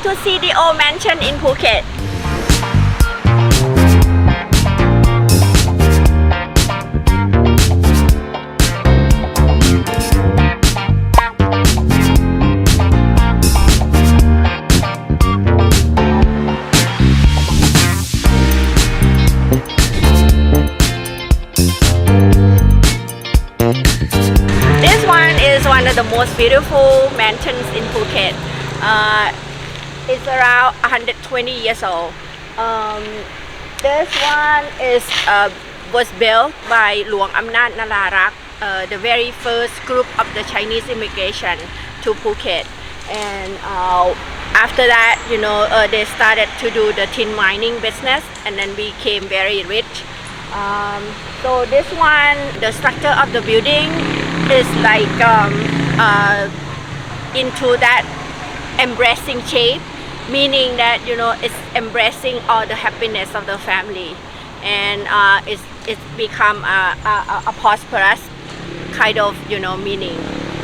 try to see the old mansion in Phuket. This one is one of the most beautiful mansions in Phuket. Uh, it's around 120 years old. Um, this one is uh, was built by Luang Amnat Nararak, uh, the very first group of the Chinese immigration to Phuket. And uh, after that, you know, uh, they started to do the tin mining business and then became very rich. Um, so this one, the structure of the building is like um, uh, into that embracing shape, meaning that you know it's embracing all the happiness of the family, and uh, it's it's become a, a, a prosperous kind of you know meaning.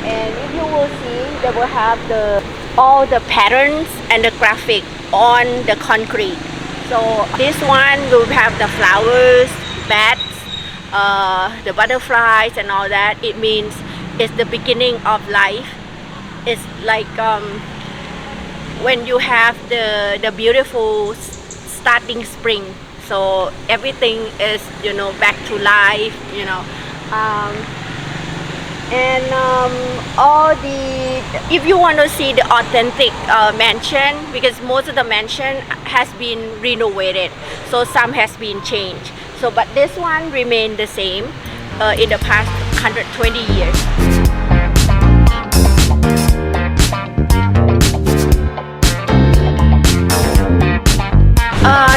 And if you will see, they will have the all the patterns and the graphic on the concrete. So this one will have the flowers, bats, uh, the butterflies and all that. It means it's the beginning of life. It's like um, when you have the the beautiful starting spring. So everything is you know back to life. You know. Um, and um, all the if you want to see the authentic uh, mansion because most of the mansion has been renovated so some has been changed so but this one remained the same uh, in the past 120 years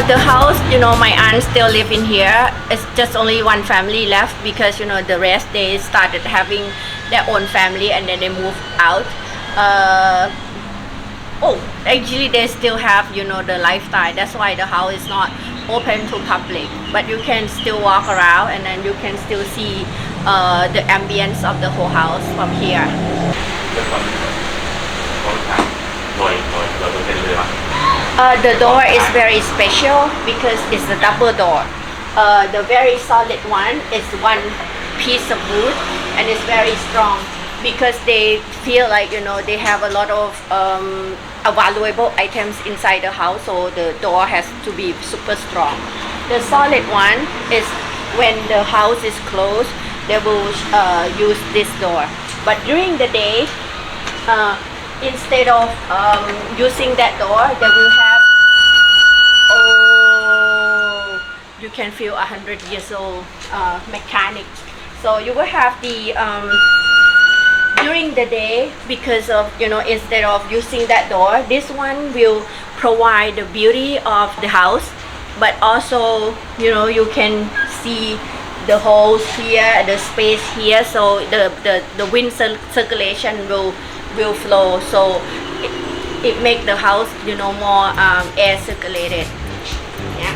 the house, you know, my aunt still live in here. It's just only one family left because you know the rest they started having their own family and then they moved out. Uh, oh, actually they still have you know the lifestyle. That's why the house is not open to public, but you can still walk around and then you can still see uh, the ambience of the whole house from here. Uh, the door is very special because it's a double door. Uh, the very solid one is one piece of wood and it's very strong because they feel like you know they have a lot of um, valuable items inside the house, so the door has to be super strong. The solid one is when the house is closed, they will uh, use this door. But during the day, uh, instead of um, using that door, they will have. Oh, you can feel a hundred years old uh, mechanic. So you will have the um, during the day because of you know instead of using that door, this one will provide the beauty of the house, but also you know you can see the holes here, the space here, so the the, the wind circulation will will flow. So it, it make the house you know more um, air circulated. Yeah.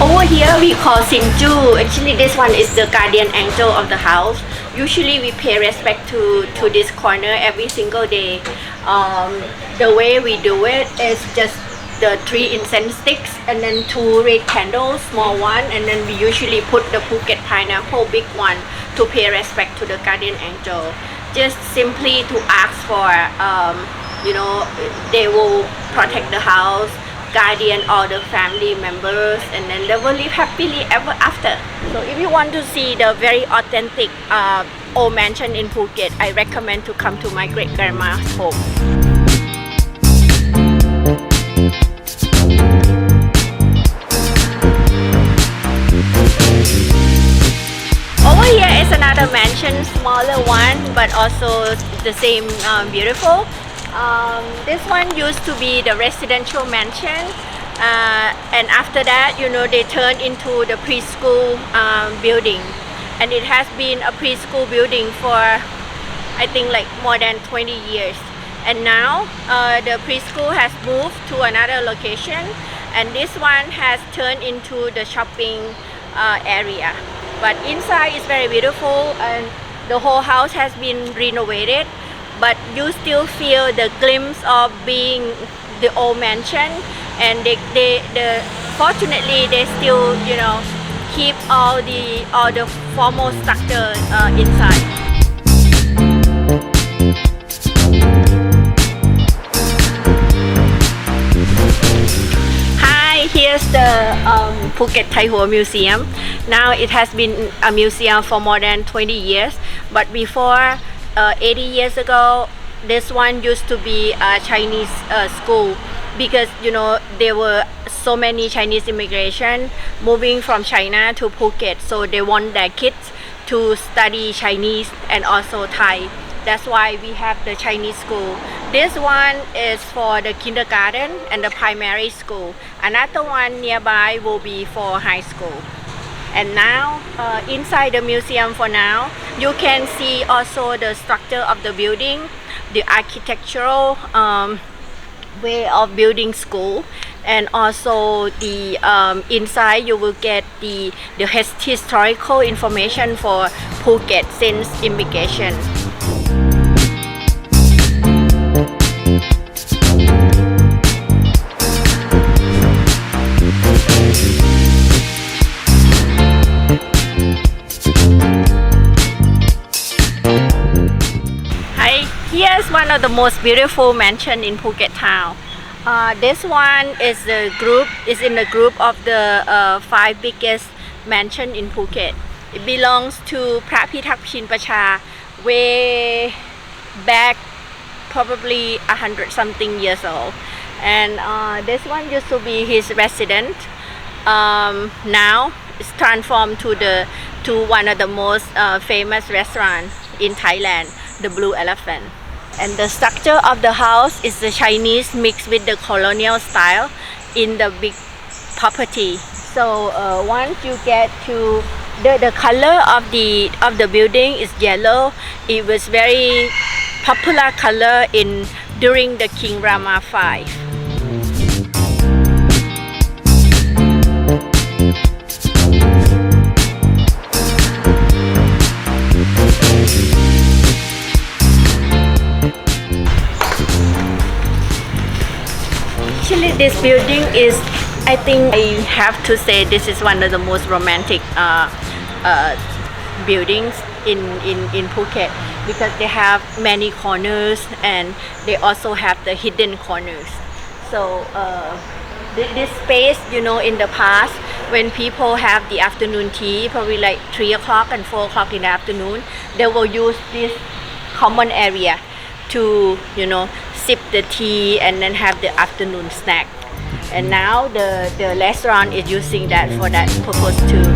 Over here we call Sinju. Actually this one is the guardian angel of the house. Usually we pay respect to, to this corner every single day. Um, the way we do it is just the three incense sticks and then two red candles, small one, and then we usually put the Phuket pineapple, big one, to pay respect to the guardian angel. Just simply to ask for, um, you know, they will protect the house, guardian all the family members and then they will live happily ever after so if you want to see the very authentic uh, old mansion in phuket i recommend to come to my great grandma's home another mansion smaller one but also the same um, beautiful. Um, this one used to be the residential mansion uh, and after that you know they turned into the preschool um, building. And it has been a preschool building for I think like more than 20 years. And now uh, the preschool has moved to another location and this one has turned into the shopping uh, area but inside is very beautiful and the whole house has been renovated. But you still feel the glimpse of being the old mansion. And they, they the fortunately they still you know keep all the all the formal structure uh, inside the um, Phuket Thai Museum. Now it has been a museum for more than 20 years, but before uh, 80 years ago, this one used to be a Chinese uh, school because you know there were so many Chinese immigration moving from China to Phuket, so they want their kids to study Chinese and also Thai. That's why we have the Chinese school. This one is for the kindergarten and the primary school. Another one nearby will be for high school. And now, uh, inside the museum for now, you can see also the structure of the building, the architectural um, way of building school and also the um, inside you will get the the historical information for Phuket since immigration. Of the most beautiful mansion in Phuket town. Uh, this one is the group is in the group of the uh, five biggest mansion in Phuket. It belongs to Phra Pitak Phin Pacha way back probably a hundred something years old. And uh, this one used to be his resident. Um, now it's transformed to the to one of the most uh, famous restaurants in Thailand, the Blue Elephant. And the structure of the house is the Chinese mixed with the colonial style in the big property. So uh, once you get to the, the color of the of the building is yellow. It was very popular color in during the King Rama 5. This building is, I think I have to say, this is one of the most romantic uh, uh, buildings in, in, in Phuket because they have many corners and they also have the hidden corners. So, uh, thi- this space, you know, in the past, when people have the afternoon tea, probably like 3 o'clock and 4 o'clock in the afternoon, they will use this common area to you know sip the tea and then have the afternoon snack. And now the the restaurant is using that for that purpose too.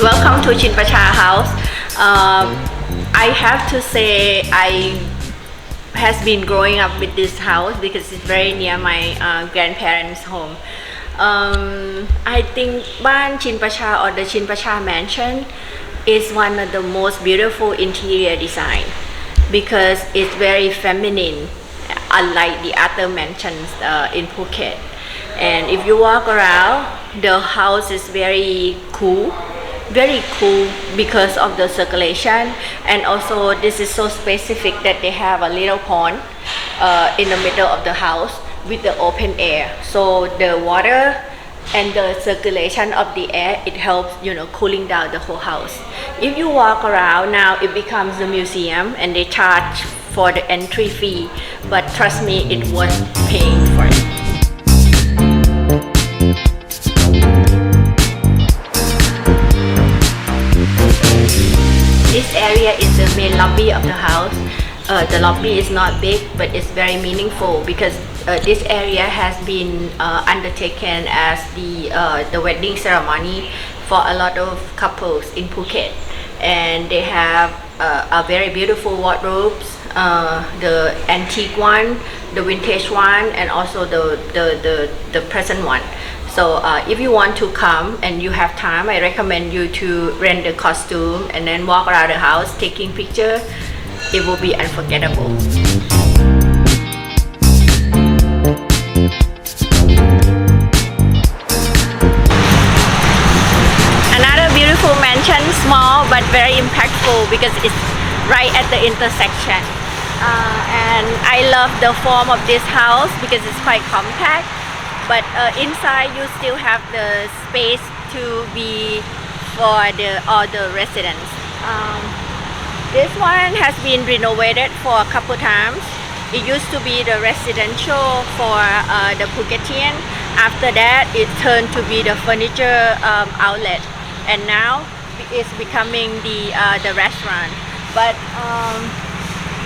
Welcome to Chinpacha house. Um, I have to say I has been growing up with this house because it's very near my uh, grandparents' home. Um, I think Ban Chinpacha or the Chinpacha mansion is one of the most beautiful interior design because it's very feminine, unlike the other mansions uh, in Phuket. And if you walk around, the house is very cool very cool because of the circulation and also this is so specific that they have a little pond uh, in the middle of the house with the open air. So the water and the circulation of the air it helps you know cooling down the whole house. If you walk around now it becomes a museum and they charge for the entry fee but trust me it worth paying for it. This area is the main lobby of the house. Uh, the lobby is not big, but it's very meaningful because uh, this area has been uh, undertaken as the uh, the wedding ceremony for a lot of couples in Phuket, and they have uh, a very beautiful wardrobes, uh, the antique one, the vintage one, and also the the the, the present one. So uh, if you want to come and you have time, I recommend you to rent the costume and then walk around the house taking picture. it will be unforgettable. But very impactful because it's right at the intersection. Uh, and I love the form of this house because it's quite compact. But uh, inside you still have the space to be for the all the residents. Um, this one has been renovated for a couple times. It used to be the residential for uh, the Phuketian. After that, it turned to be the furniture um, outlet, and now it's becoming the uh, the restaurant. But um,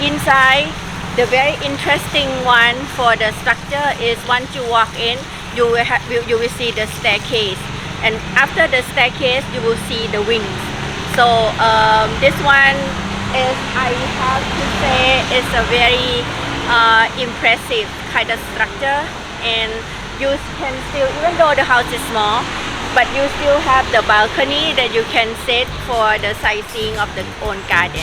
inside, the very interesting one for the structure is once you walk in, you will have you, will see the staircase, and after the staircase, you will see the wings. So um, this one is I have to say is a very uh, impressive kind of structure and you can still even though the house is small but you still have the balcony that you can sit for the sightseeing of the own garden.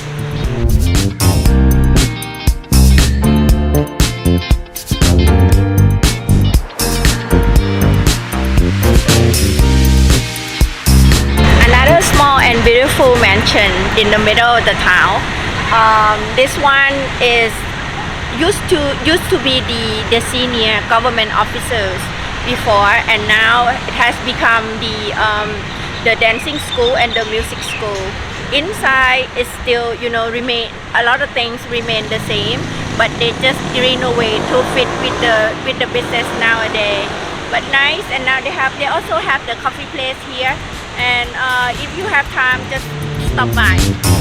Another small and beautiful mansion in the middle of the town. Um, this one is used to used to be the, the senior government officers before and now it has become the um, the dancing school and the music school. Inside is still you know remain a lot of things remain the same but they just renovate to fit with the with the business nowadays. But nice and now they have they also have the coffee place here. And uh, if you have time just stop by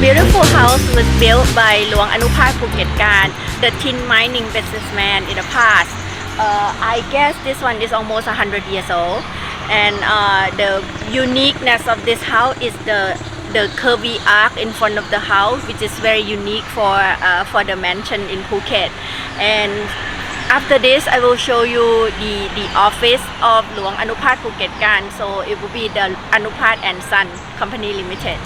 beautiful house was built by Luang Anupat Phuketkan, the tin mining businessman in the past. Uh, I guess this one is almost 100 years old. And uh, the uniqueness of this house is the the curvy arc in front of the house, which is very unique for uh, for the mansion in Phuket. And after this, I will show you the the office of Luang Anupat Phuket Phuketkan. So it will be the Anupat and Son Company Limited.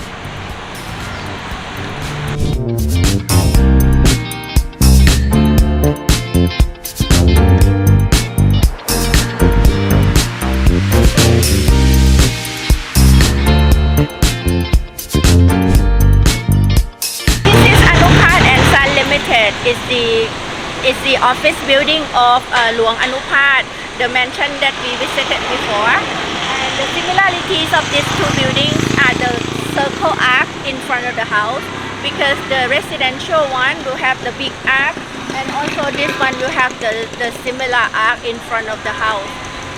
Is the office building of uh, Luang Anupat, the mansion that we visited before. And the similarities of these two buildings are the circle arc in front of the house because the residential one will have the big arc and also this one will have the, the similar arc in front of the house.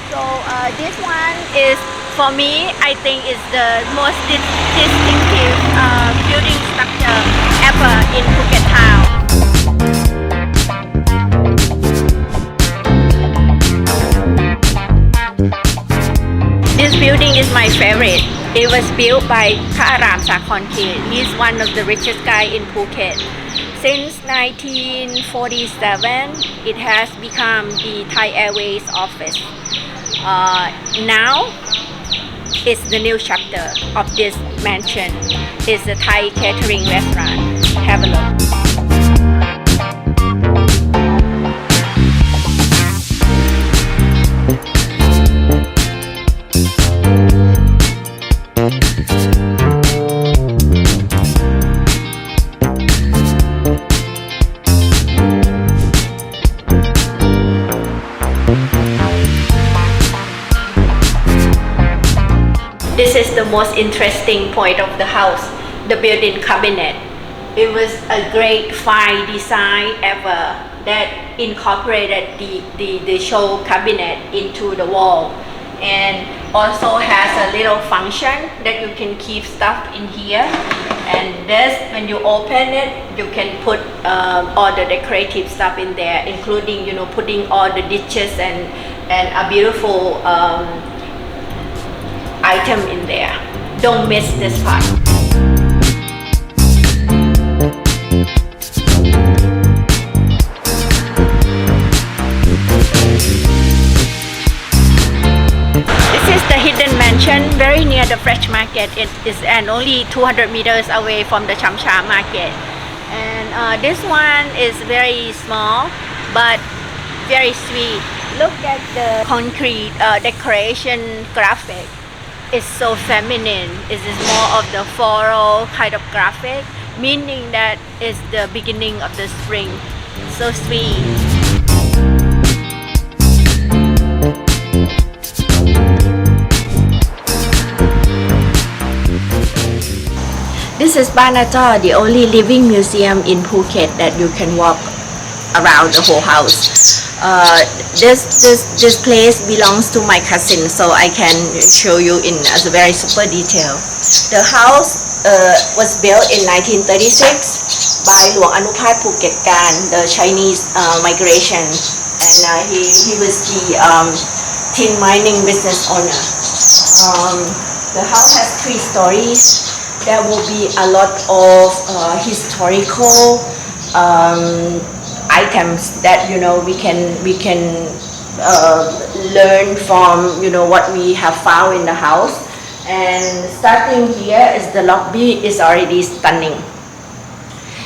So uh, this one is, for me, I think is the most distinctive uh, building structure ever in Phuket building is my favorite. It was built by Paaram Sakhonkhit. He's one of the richest guy in Phuket. Since 1947, it has become the Thai Airways office. Uh, now, it's the new chapter of this mansion. It's a Thai catering restaurant. Have a look. This is the most interesting point of the house, the built-in cabinet. It was a great fine design ever that incorporated the, the, the show cabinet into the wall and also has a little function that you can keep stuff in here and this when you open it you can put um, all the decorative stuff in there including you know putting all the dishes and and a beautiful um, item in there. Don't miss this part. This is the hidden mansion very near the fresh market. It is and only 200 meters away from the Chamcha market. And uh, this one is very small, but very sweet. Look at the concrete uh, decoration graphic. It's so feminine. It is more of the floral kind of graphic, meaning that it's the beginning of the spring. So sweet. This is Banaja, the only living museum in Phuket that you can walk around the whole house. Uh, this this this place belongs to my cousin, so I can show you in as a very super detail. The house uh, was built in 1936 by Luang Anupat Phuket the Chinese uh, migration, and uh, he he was the um, tin mining business owner. Um, the house has three stories. There will be a lot of uh, historical um, items that you know we can we can uh, learn from you know what we have found in the house. And starting here is the lobby is already stunning.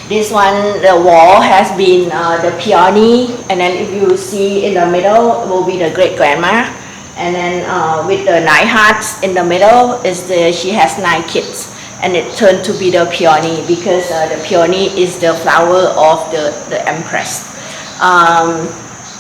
This one, the wall has been uh, the peony, and then if you see in the middle will be the great grandma, and then uh, with the nine hearts in the middle is the she has nine kids, and it turned to be the peony because uh, the peony is the flower of the the empress. Um,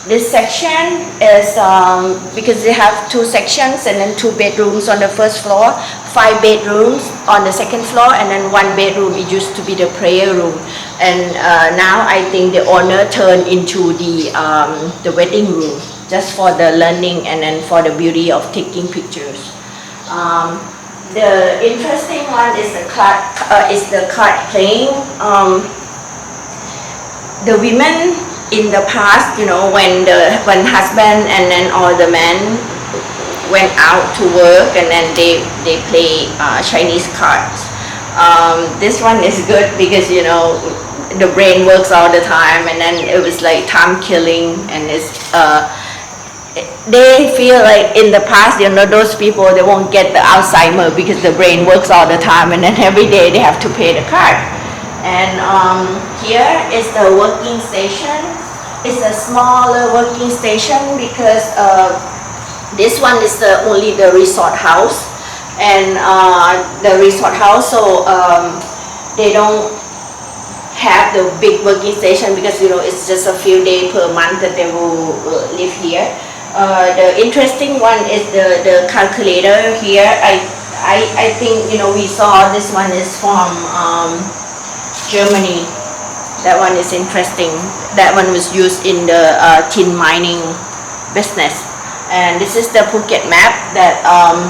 this section is um, because they have two sections and then two bedrooms on the first floor, five bedrooms on the second floor, and then one bedroom. It used to be the prayer room, and uh, now I think the owner turned into the um, the wedding room just for the learning and then for the beauty of taking pictures. Um, the interesting one is the card uh, is the card playing. Um, the women in the past, you know, when the when husband and then all the men went out to work and then they they play uh, Chinese cards. Um, this one is good because you know the brain works all the time and then it was like time killing and it's uh, they feel like in the past you know those people they won't get the Alzheimer because the brain works all the time and then every day they have to pay the card. And um, here is the working station. It's a smaller working station because uh, this one is the only the resort house, and uh, the resort house so um, they don't have the big working station because you know it's just a few days per month that they will uh, live here. Uh, the interesting one is the the calculator here. I I I think you know we saw this one is from. Um, Germany. That one is interesting. That one was used in the uh, tin mining business. And this is the Phuket map that um,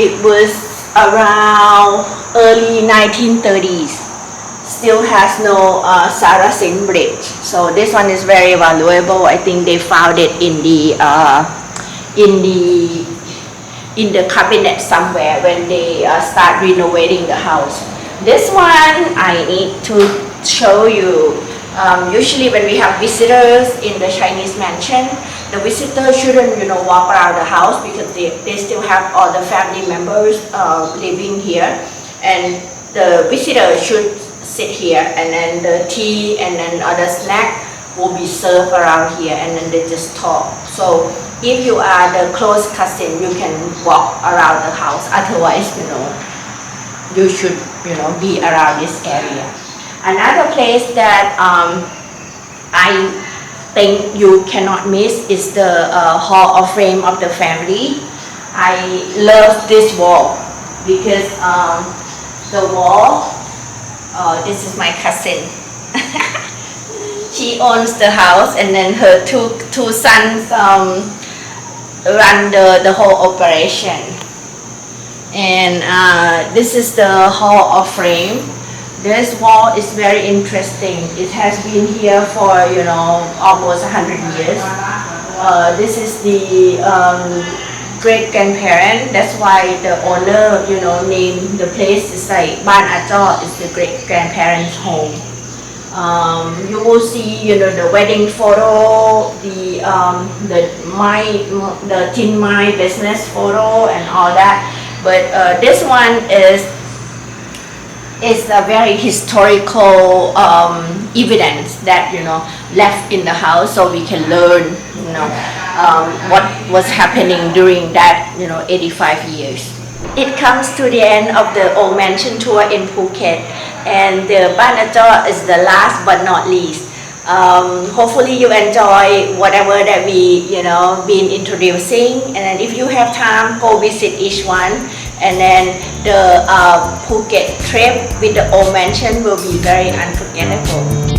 it was around early 1930s. Still has no uh, Saracen bridge. So this one is very valuable. I think they found it in the uh, in the in the cabinet somewhere when they uh, start renovating the house. This one I need to show you. Um, usually when we have visitors in the Chinese mansion, the visitor shouldn't, you know, walk around the house because they, they still have all the family members uh, living here. And the visitor should sit here and then the tea and then other snack will be served around here and then they just talk. So if you are the close cousin, you can walk around the house. Otherwise, you know, you should you know be around this area another place that um, i think you cannot miss is the uh, hall of fame of the family i love this wall because um, the wall uh, this is my cousin. She owns the house and then her two two sons um, run the, the whole operation. And uh, this is the hall of frame this wall is very interesting. It has been here for you know almost 100 years. Uh, this is the um, great grandparent that's why the owner you know named the place is like ban ajo is the great grandparents home. Um, you will see, you know, the wedding photo, the um, the my the Tin My business photo, and all that. But uh, this one is is a very historical um, evidence that you know left in the house, so we can learn, you know, um, what was happening during that you know 85 years. It comes to the end of the old mansion tour in Phuket, and the Banajaw is the last but not least. Um, hopefully you enjoy whatever that we you know been introducing, and if you have time, go visit each one, and then the uh, Phuket trip with the old mansion will be very unforgettable.